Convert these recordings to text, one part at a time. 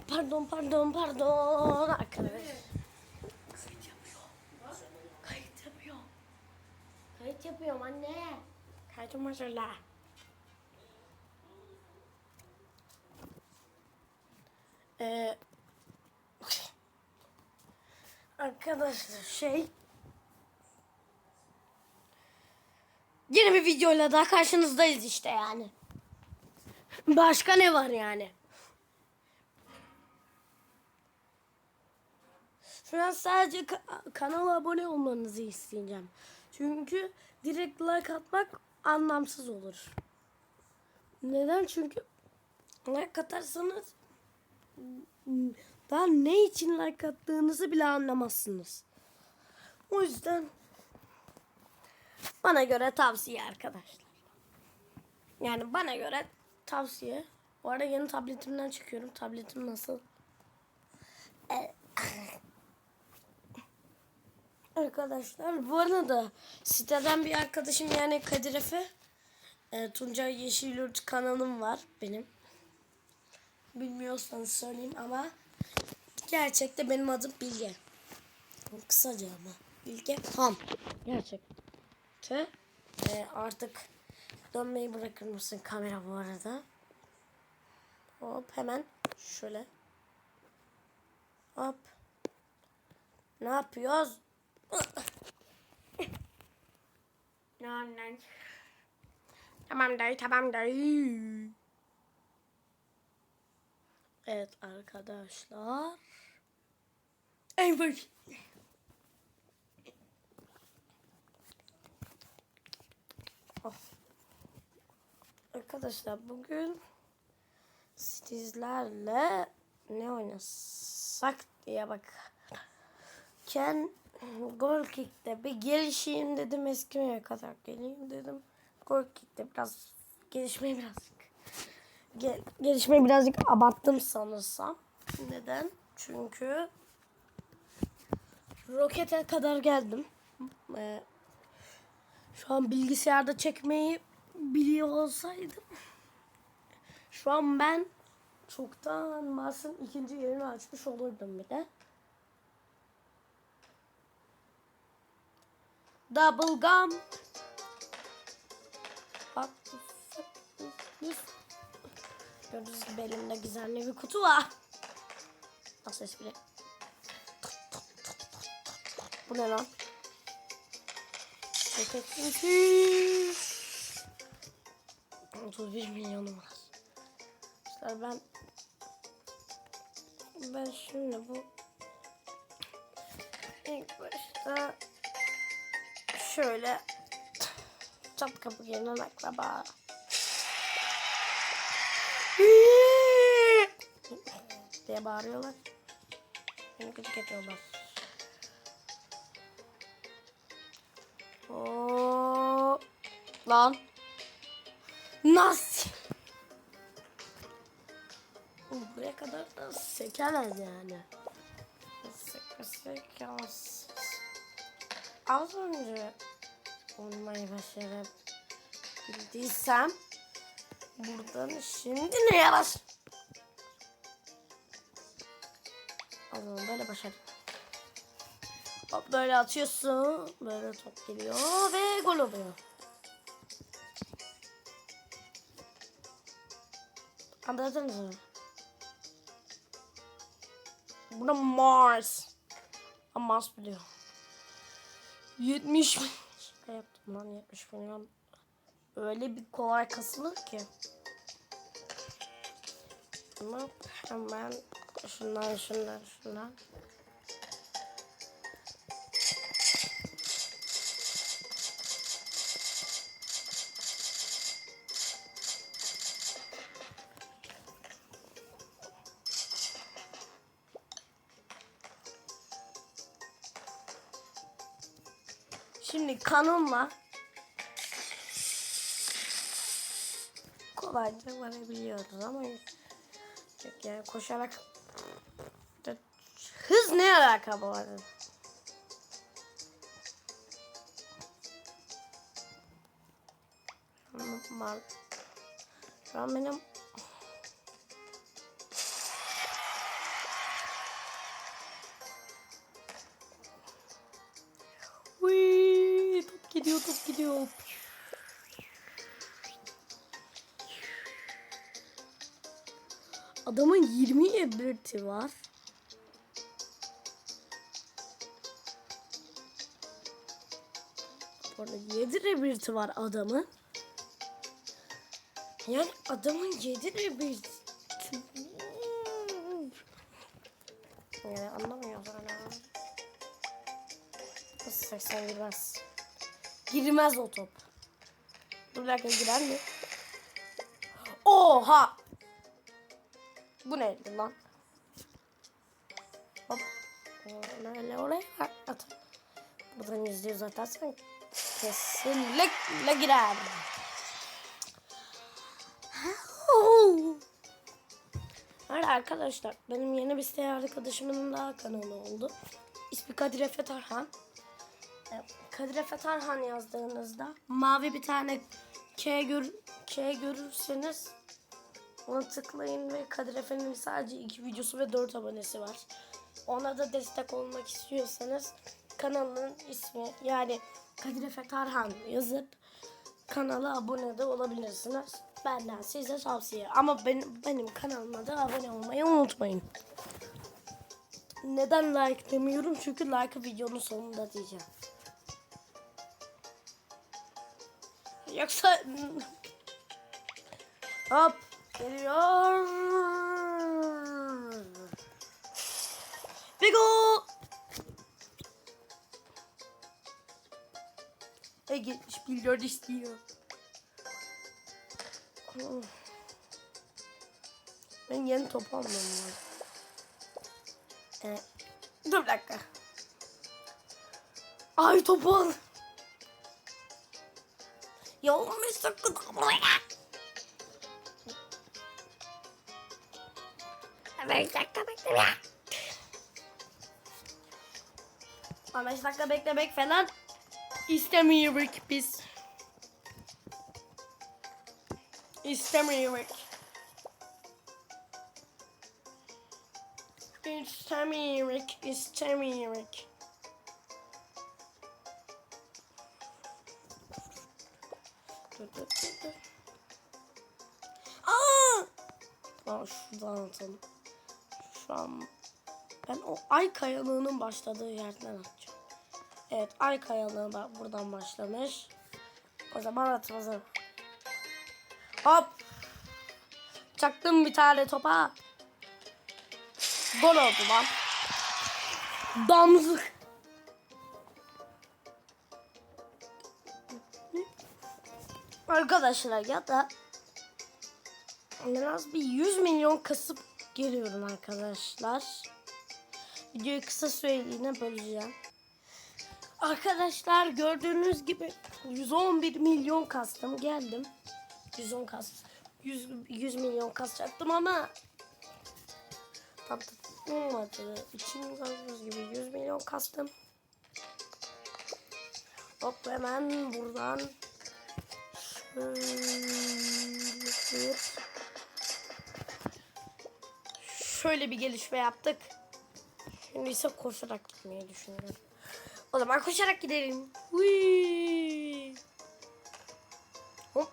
Pardon pardon pardon arkadaş. Kayıt yapıyor. Kayıt yapıyor. Kayıt yapıyorum anne. Kayıtım hazırla. Ee, arkadaşlar şey Yeni bir videoyla daha karşınızdayız işte yani. Başka ne var yani? Şu an sadece ka- kanala abone olmanızı isteyeceğim. Çünkü direkt like atmak anlamsız olur. Neden? Çünkü like atarsanız daha ne için like attığınızı bile anlamazsınız. O yüzden bana göre tavsiye arkadaşlar. Yani bana göre tavsiye. Bu arada yeni tabletimden çıkıyorum. Tabletim nasıl? Arkadaşlar bu arada siteden bir arkadaşım yani Kadir Efe e, Tuncay Yeşilyurt kanalım var benim. Bilmiyorsanız söyleyeyim ama gerçekte benim adım Bilge. Kısaca ama Bilge Ham. Gerçekte e, artık dönmeyi bırakır mısın kamera bu arada? Hop hemen şöyle. Hop. Ne yapıyoruz? Tamam dayı tamam dayı. Evet arkadaşlar. Evet. Oh. Arkadaşlar bugün sizlerle ne oynasak diye bakarken Gol Kick'te bir gelişeyim dedim eskimeye kadar geleyim dedim. Gol Kick'te biraz gelişmeyi birazcık gel, gelişmeyi birazcık abarttım sanırsam. Neden? Çünkü rokete kadar geldim. Ee, şu an bilgisayarda çekmeyi biliyor olsaydım şu an ben çoktan Mars'ın ikinci yerini açmış olurdum bile. Double gum. Bak. Gördüğünüz gibi elimde gizemli bir kutu var. Nasıl espri? Bu ne lan? Roket 31 milyonum var. İşte ben ben şimdi bu ilk başta şöyle çat kapı gelen akraba. diye bağırıyorlar. Beni gıcık ediyorlar. Oo, lan. Nasıl? Buraya kadar da sekemez yani. Seke sekemez. Az önce olmayı başarabildiysem buradan şimdi neye baş? Zaman böyle başardım. Hop böyle atıyorsun. Böyle top geliyor ve gol oluyor. Anladınız mı? Burada Mars. Mars biliyor. 70 milyon. Şaka yaptım lan 70 milyon. Öyle bir kolay kasılır ki. Ama hemen şundan şundan şundan. Şimdi kanonla kolayca varabiliyoruz ama çok yani koşarak hız ne alaka bu arada? Şu an benim top gidiyor. Adamın 20 ability var. Bu arada 7 ability var adamın. Yani adamın 7 ability. Yani anlamıyorum. Nasıl 80 girmez. Girmez o top. Dur bir girer mi? Oha! Bu neydi lan? Hop. Öyle oraya at. Buradan yüzde yüz atarsan kesinlikle girer. Evet arkadaşlar benim yeni bir site arkadaşımın daha kanalı oldu. İsmi Kadir Efe Tarhan. E, Kadir Efe Tarhan yazdığınızda mavi bir tane K, gör, K görürseniz ona tıklayın ve Kadir Efe'nin sadece iki videosu ve dört abonesi var. Ona da destek olmak istiyorsanız kanalın ismi yani Kadir Efe Tarhan yazıp kanala abone de olabilirsiniz. Benden size tavsiye. Ama benim, benim kanalıma da abone olmayı unutmayın. Neden like demiyorum? Çünkü like videonun sonunda diyeceğim. Yoksa hop geliyor. Bigo. E gitmiş milyon istiyor. Ben yeni top almam lazım. Ee, dur bir dakika. Ay topu al. Ya 15 dakika daha buraya. 15 dakika bekle ya. 15 dakika beklemek falan istemiyoruz biz. İstemiyoruz. İstemiyoruz, istemiyoruz. Tamam şuradan atalım. Şu an ben o ay kayalığının başladığı yerden atacağım. Evet ay kayalığı bak buradan başlamış. O zaman atımızı. Hop. Çaktım bir tane topa. Gol oldu lan. Damızlık. Arkadaşlar ya da biraz bir 100 milyon kasıp geliyorum arkadaşlar. Videoyu kısa süreliğine böleceğim. Arkadaşlar gördüğünüz gibi 111 milyon kastım geldim. 110 kas. 100, 100 milyon kasacaktım ama tam olmadı. İçim gördüğünüz gibi 100 milyon kastım. Hop hemen buradan şöyle şöyle bir gelişme yaptık. Şimdi ise koşarak gitmeyi düşünüyorum. O zaman koşarak gidelim. Whee! Hop.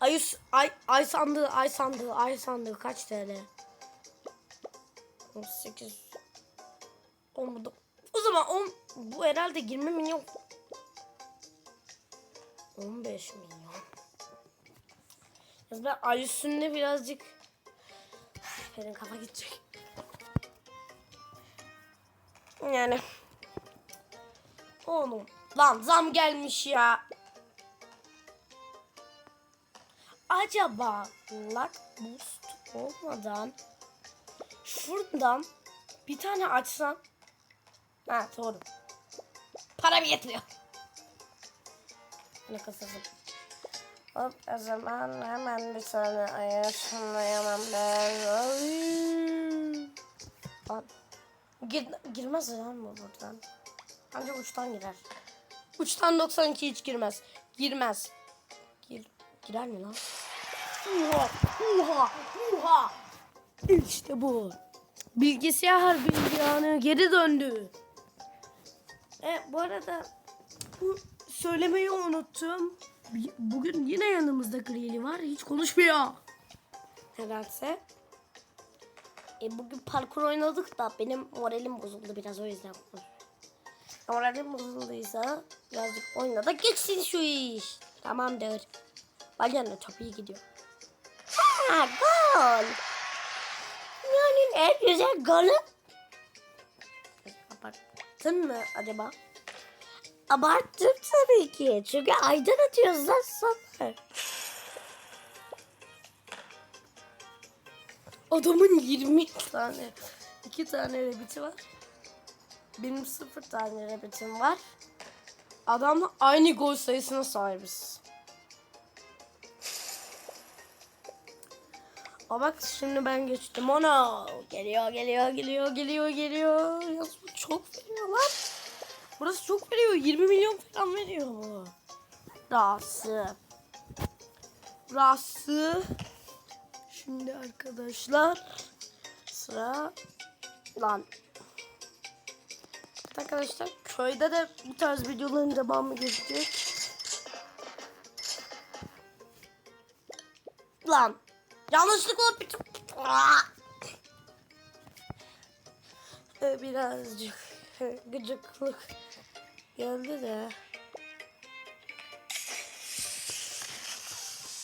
Ay, ay, ay sandığı, ay sandığı, ay sandığı kaç TL? 18 10 bu da- O zaman 10 bu herhalde 20 milyon 15 milyon. Yalnız ben ay üstünde birazcık benim kafa gidecek. Yani Oğlum lan zam gelmiş ya. Acaba luck boost olmadan şuradan bir tane açsam ha doğru. Para yetmiyor. Ne kasasın. Hop o zaman hemen bir tane ayarlayamam ben. Lan, Gir, girmez lan bu buradan. Ancak uçtan girer. Uçtan 92 hiç girmez. Girmez. Gir, girer mi lan? Oha! Oha! Oha! İşte bu. Bilgisayar bilgiyanı geri döndü. E bu arada bu söylemeyi unuttum. Bugün yine yanımızda Grili var. Hiç konuşmuyor. Nedense. E, bugün parkur oynadık da benim moralim bozuldu biraz o yüzden. Moralim bozulduysa birazcık oyna da geçsin şu iş. Tamamdır. Balyanla çok iyi gidiyor. Ha gol. Yani en güzel golü. Abarttın mı acaba? Abarttım tabii ki. Çünkü aydan atıyoruz lan sana. Adamın 20 tane, 2 tane rebiti var. Benim 0 tane rebitim var. Adamla aynı gol sayısına sahibiz. Aa bak şimdi ben geçtim ona. Geliyor, geliyor, geliyor, geliyor, geliyor. Ya bu çok veriyor lan. Burası çok veriyor. 20 milyon falan veriyor bu. Rası. Rası. Şimdi arkadaşlar sıra lan. Arkadaşlar köyde de bu tarz videoların devamı gelecek. Lan. Yanlışlıkla Aa! Ee, birazcık gıcıklık geldi de.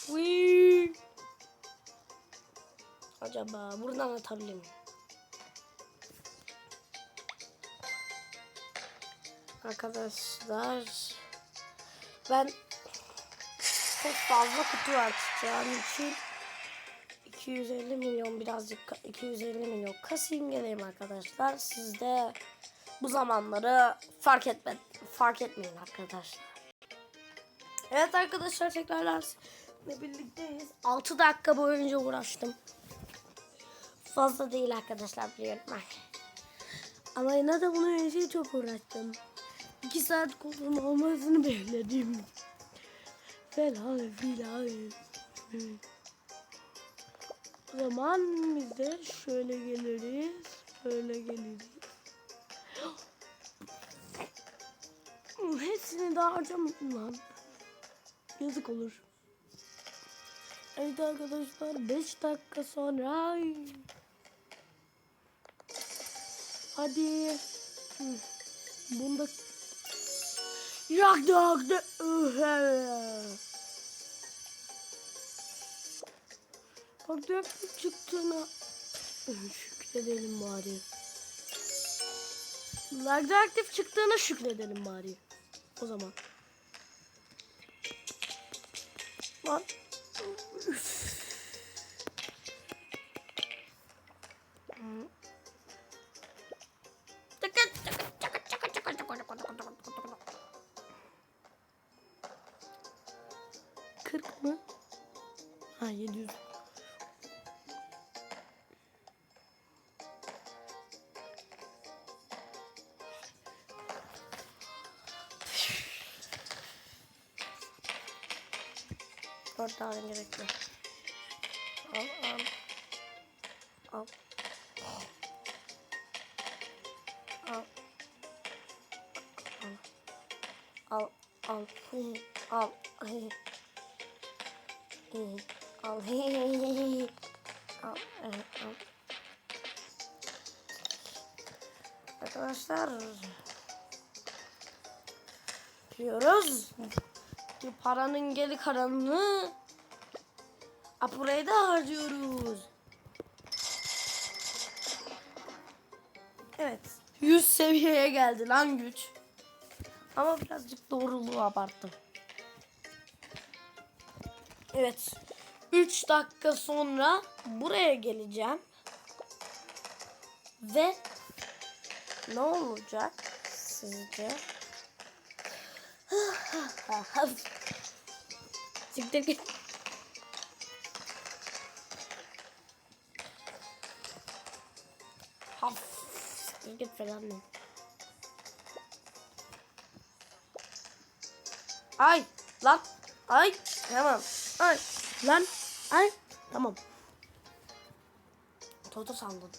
Whee! Acaba buradan atabilir miyim? Arkadaşlar ben çok fazla kutu açacağım için 250 milyon birazcık ka- 250 milyon kasayım geleyim arkadaşlar. Siz de bu zamanları fark etme fark etmeyin arkadaşlar. Evet arkadaşlar tekrarlar sizinle birlikteyiz. 6 dakika boyunca uğraştım. Fazla değil arkadaşlar biliyorum. Ama yine de bunun için çok uğraştım. 2 saat kolum olmasını bekledim. Falan filan. O zaman biz de şöyle geliriz. Böyle geliriz. Hepsini daha harcamayayım lan. Yazık olur. Evet arkadaşlar 5 dakika sonra Hadi Hı. Bunda Yak yak da Bak dört çıktığına şükredelim bari. Lagda aktif çıktığına şükredelim bari. O zaman. Lan. Üf. Kırk mı? Ha 700. Dört tane gerekli. Al al. Al. Al. Al. Al. Al. Al. Al. Al. Al. Arkadaşlar diyoruz. Paranın geri kalanını a, buraya da harcıyoruz. Evet. 100 seviyeye geldi lan güç. Ama birazcık doğruluğu abarttım. Evet. 3 dakika sonra buraya geleceğim. Ve ne olacak sizce? Siktir git. Git falan ne? Ay lan. Ay. Tamam. Ay. Lan. Ay. Tamam. Toto sandım.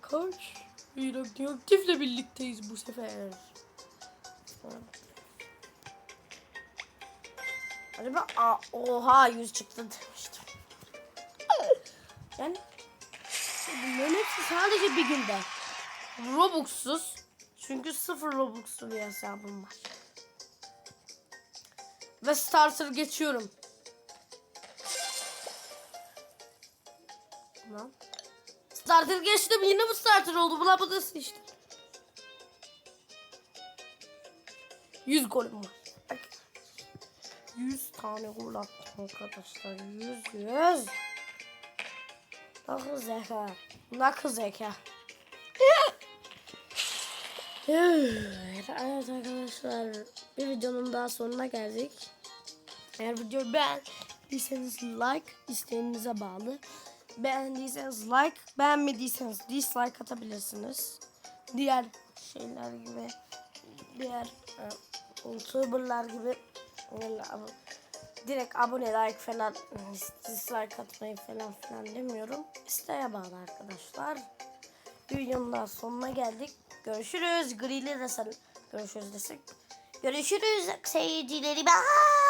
Kaç? Radyoaktifle birlikteyiz bu sefer. Acaba Aa, oha 100 çıktı demiştim. Yani bunların hepsi sadece bir günde. Robux'suz. Çünkü sıfır Robux'lu bir hesabım var. Ve starter geçiyorum. Lan. Starter geçtim yine bu starter oldu. Buna bu da işte. 100 golüm var. Bak. 100 tane gol attım arkadaşlar. 100 100. Nakıl zeka. Nakıl zeka. Evet arkadaşlar bir videonun daha sonuna geldik. Eğer videoyu beğendiyseniz like isteğinize bağlı. Beğendiyseniz like, beğenmediyseniz dislike atabilirsiniz. Diğer şeyler gibi, diğer e, youtuberlar gibi direkt abone like falan dislike atmayı falan filan demiyorum. İsteğe bağlı arkadaşlar. Bir videonun daha sonuna geldik. Görüşürüz. Grili de sen görüşürüz desek. Görüşürüz seyircileri. Bye.